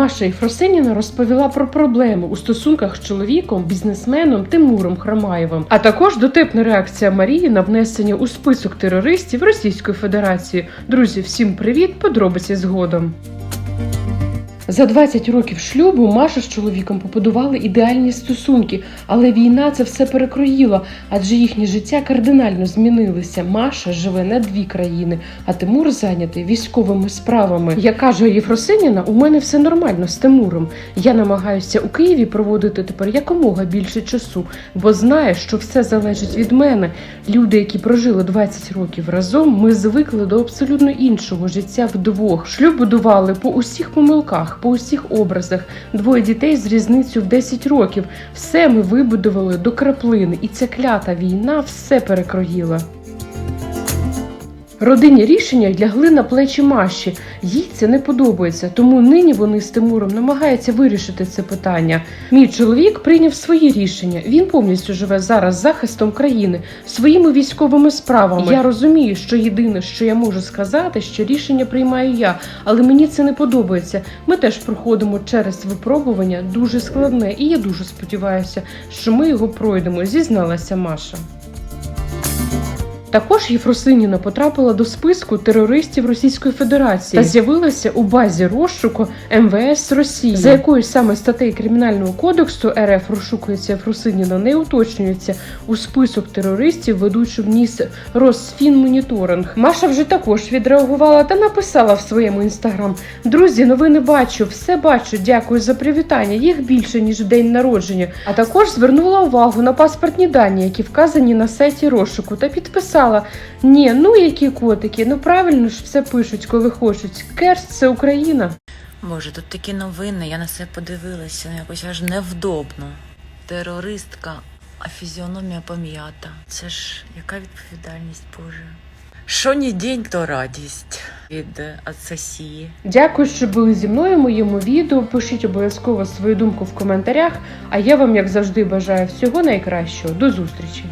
Маша Єфросиніна розповіла про проблеми у стосунках з чоловіком, бізнесменом Тимуром Хромаєвим, а також дотепна реакція Марії на внесення у список терористів Російської Федерації. Друзі, всім привіт! Подробиці згодом. За 20 років шлюбу Маша з чоловіком побудували ідеальні стосунки, але війна це все перекроїла, адже їхнє життя кардинально змінилися. Маша живе на дві країни, а Тимур зайнятий військовими справами. Як каже Єфросиніна, у мене все нормально з Тимуром. Я намагаюся у Києві проводити тепер якомога більше часу, бо знаю, що все залежить від мене. Люди, які прожили 20 років разом, ми звикли до абсолютно іншого життя вдвох. Шлюб будували по усіх помилках, по усіх образах. Двоє дітей з різницею в 10 років. Все ми вибудували до краплини, і ця клята війна все перекроїла. Родинні рішення лягли на плечі Маші. Їй це не подобається, тому нині вони з Тимуром намагаються вирішити це питання. Мій чоловік прийняв свої рішення. Він повністю живе зараз захистом країни, своїми військовими справами. Я розумію, що єдине, що я можу сказати, що рішення приймаю я, але мені це не подобається. Ми теж проходимо через випробування дуже складне, і я дуже сподіваюся, що ми його пройдемо. Зізналася Маша. Також Єфросиніна потрапила до списку терористів Російської Федерації та з'явилася у базі розшуку МВС Росії, за якою саме статтею кримінального кодексу РФ розшукується Єфросиніна, не уточнюється у список терористів, ведучи вніс Росфінмоніторинг. Маша вже також відреагувала та написала в своєму інстаграм: Друзі, новини бачу, все бачу. Дякую за привітання. Їх більше ніж день народження. А також звернула увагу на паспортні дані, які вказані на сайті розшуку, та підписала. Ні, ну які котики, ну правильно ж все пишуть, коли хочуть. Керст це Україна. Боже, тут такі новини, я на це подивилася, ну якось аж невдобно. Терористка, а фізіономія пом'ята. Це ж яка відповідальність, Боже. Що ні день, то радість від Ацасії. Дякую, що були зі мною в моєму відео. Пишіть обов'язково свою думку в коментарях. А я вам, як завжди, бажаю всього найкращого. До зустрічі!